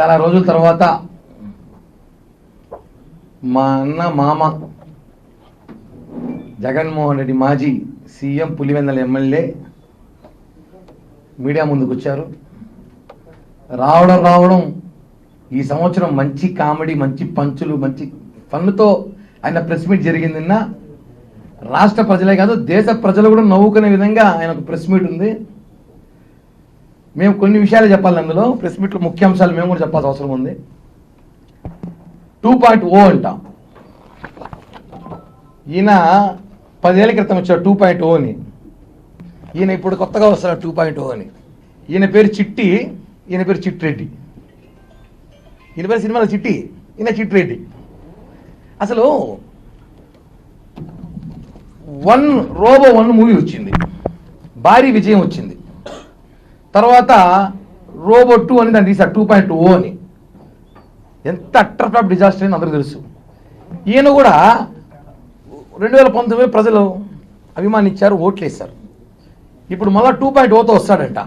చాలా రోజుల తర్వాత మా అన్న మామ జగన్మోహన్ రెడ్డి మాజీ సీఎం పులివెందల ఎమ్మెల్యే మీడియా ముందుకు వచ్చారు. రావడం రావడం ఈ సంవత్సరం మంచి కామెడీ మంచి పంచులు మంచి ఫన్నుతో ఆయన ప్రెస్ మీట్ జరిగింది నిన్న. రాష్ట్ర ప్రజలే కాదు దేశ ప్రజలు కూడా నవ్వుకునే విధంగా ఆయన ఒక ప్రెస్ మీట్ ఉంది. మేము కొన్ని విషయాలు చెప్పాలి అందులో. ప్రెస్ మీట్లో ముఖ్యాంశాలు మేము కూడా చెప్పాల్సిన అవసరం ఉంది. టూ పాయింట్ ఓ అంటాం. ఈయన పదేళ్ళ క్రితం వచ్చాడు టూ పాయింట్ ఓ అని. ఈయన ఇప్పుడు కొత్తగా వస్తున్నాడు టూ పాయింట్ ఓ అని. ఈయన పేరు చిట్టి ఈయన పేరు చిట్టిరెడ్డి ఈయన పేరు సినిమాలో చిట్టి ఈయన చిట్టిరెడ్డి అసలు వన్ రోబో వన్ మూవీ వచ్చింది. భారీ విజయం వచ్చింది. తర్వాత రోబో టూ అని దాన్ని తీశారు టూ పాయింట్ ఓ అని. ఎంత అట్టర్ డిజాస్టర్ అని అందరికీ తెలుసు. ఈయన కూడా రెండు వేల పంతొమ్మిది ప్రజలు అభిమానించారు ఓట్లు వేశారు ఇప్పుడు మళ్ళీ టూ పాయింట్ ఓతో వస్తాడంట.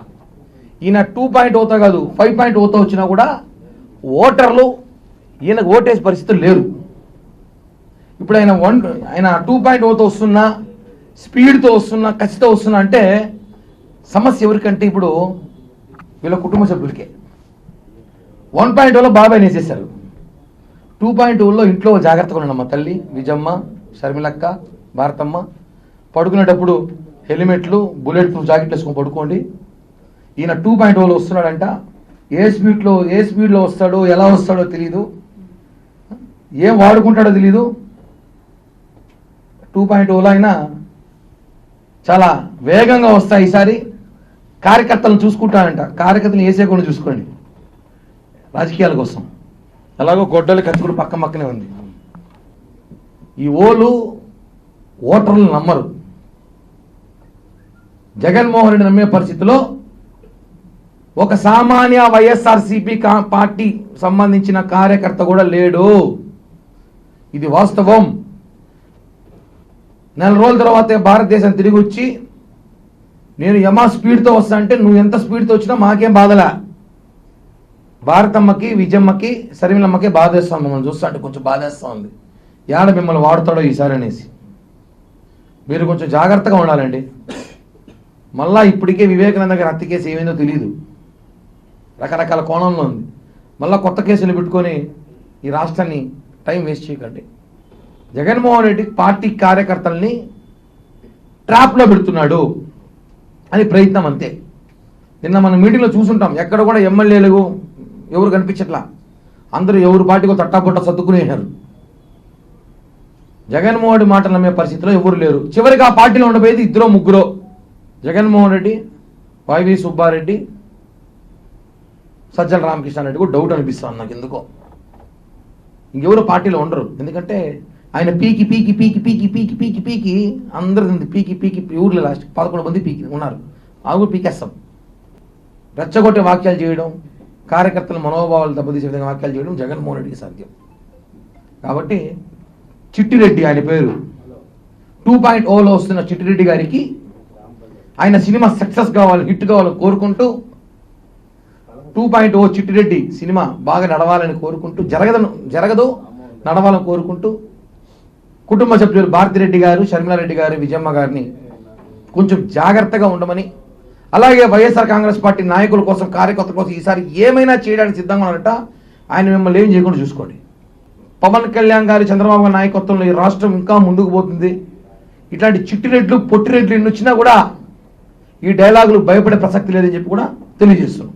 ఈయన టూ పాయింట్ ఓతో కాదు ఫైవ్ పాయింట్ ఓతో వచ్చినా కూడా ఓటర్లు ఈయనకు ఓటేసే పరిస్థితులు లేరు. ఇప్పుడు ఆయన వన్ ఆయన టూ పాయింట్ ఓతో వస్తున్నా స్పీడ్తో వస్తున్నా ఖచ్చితంగా వస్తున్నా అంటే సమస్య ఎవరికంటే ఇప్పుడు వీళ్ళ కుటుంబ సభ్యులకే. వన్ పాయింట్ ఓలో బాబాయ్ వేసేసారు టూ పాయింట్ ఓలో ఇంట్లో జాగ్రత్తగా ఉండమ్మా తల్లి విజమ్మ షర్మిలక్క భారతమ్మ. పడుకునేటప్పుడు హెల్మెట్లు బుల్లెట్ ప్రూఫ్ జాకెట్లు వేసుకొని పడుకోండి. ఈయన టూ పాయింట్ ఓలో వస్తున్నాడంట. ఏ స్పీడ్లో ఏ స్పీడ్లో వస్తాడో ఎలా వస్తాడో తెలియదు ఏం వాడుకుంటాడో తెలీదు. టూ పాయింట్ ఓలో అయినా చాలా వేగంగా వస్తాయి ఈసారి. కార్యకర్తలను చూసుకుంటానంట. కార్యకర్తలు వేసేకుండా చూసుకోండి. రాజకీయాల కోసం. ఎలాగో గొడ్డలి కత్తి కూడా పక్క పక్కనే ఉంది. ఈ ఓలు ఓటర్లు నమ్మరు. జగన్మోహన్ రెడ్డి నమ్మే పరిస్థితిలో ఒక సామాన్య వైఎస్ఆర్సీపీ కా- పార్టీ సంబంధించిన కార్యకర్త కూడా లేడు. ఇది వాస్తవం. నెల రోజుల తర్వాతే భారతదేశం తిరిగి వచ్చి నేను యమా స్పీడ్తో వస్తా అంటే నువ్వు ఎంత స్పీడ్తో వచ్చినా మాకేం బాధలా. భారతమ్మకి విజయమ్మకి సరిమిలమ్మకి బాధేస్తాం మిమ్మల్ని చూస్తా అంటే కొంచెం బాధేస్తా ఉంది యాడ మిమ్మల్ని వాడుతాడో ఈసారి అనేసి. మీరు కొంచెం జాగ్రత్తగా ఉండాలండి. మళ్ళా ఇప్పటికే వివేకానంద గారి హత్య కేసు ఏమైందో తెలియదు రకరకాల కోణంలో ఉంది. మళ్ళా కొత్త కేసులు పెట్టుకొని ఈ రాష్ట్రాన్ని టైం వేస్ట్ చేయకండి. జగన్మోహన్ రెడ్డి పార్టీ కార్యకర్తల్ని ట్రాప్లో పెడుతున్నాడు. అని ప్రయత్నం అంతే. నిన్న మనం మీటింగ్లో చూసుంటాం ఎక్కడ కూడా ఎమ్మెల్యేలు ఎవరు కనిపించట్లా? అందరూ ఎవరు పార్టీకో తట్టాపుట్ట సర్దుకునేశారు. జగన్మోహన్ రెడ్డి మాటలు నమ్మే పరిస్థితిలో ఎవరు లేరు. చివరికి ఆ పార్టీలో ఉండబోయేది ఇద్దరు ముగ్గురు. జగన్మోహన్ రెడ్డి వైవి సుబ్బారెడ్డి సజ్జల రామకృష్ణారెడ్డి కూడా డౌట్ అనిపిస్తుంది నాకు ఎందుకో. ఇంకెవరు పార్టీలో ఉండరు. ఎందుకంటే ఆయన పీకి పీకి పీకి పీకి పీకి పీకి పీకి అందరిది పీకి పీకి ఊర్లో లాస్ట్ పదకొండు మంది పీకి ఉన్నారు. అవి కూడా పీకేస్తాం. రెచ్చగొట్టే వాక్యాలు చేయడం కార్యకర్తల మనోభావాలు దెబ్బతీసే విధంగా వాక్యాలు చేయడం జగన్మోహన్ రెడ్డికి సాధ్యం. కాబట్టి చిట్టిరెడ్డి ఆయన పేరు. టూ పాయింట్ ఓలో వస్తున్న చిట్టిరెడ్డి గారికి ఆయన సినిమా సక్సెస్ కావాలి హిట్ కావాలని కోరుకుంటూ two point O Chittireddy cinema బాగా నడవాలని కోరుకుంటూ జరగదు జరగదు నడవాలని కోరుకుంటూ కుటుంబ సభ్యులు భారతిరెడ్డి గారు షర్మిలారెడ్డి గారు విజయమ్మ గారిని కొంచెం జాగ్రత్తగా ఉండమని అలాగే వైఎస్ఆర్ కాంగ్రెస్ పార్టీ నాయకుల కోసం కార్యకర్తల కోసం ఈసారి ఏమైనా చేయడానికి సిద్ధంగా ఉన్నారట ఆయన మిమ్మల్ని ఏం చేయకుండా చూసుకోండి. పవన్ కళ్యాణ్ గారి చంద్రబాబు నాయకత్వంలో ఈ రాష్ట్రం ఇంకా ముందుకు పోతుంది. ఇట్లాంటి చిట్టిరెడ్లు పొట్టిరెడ్లు ఎన్ని వచ్చినా కూడా ఈ డైలాగులు భయపడే ప్రసక్తి లేదని చెప్పి కూడా తెలియజేస్తున్నాం.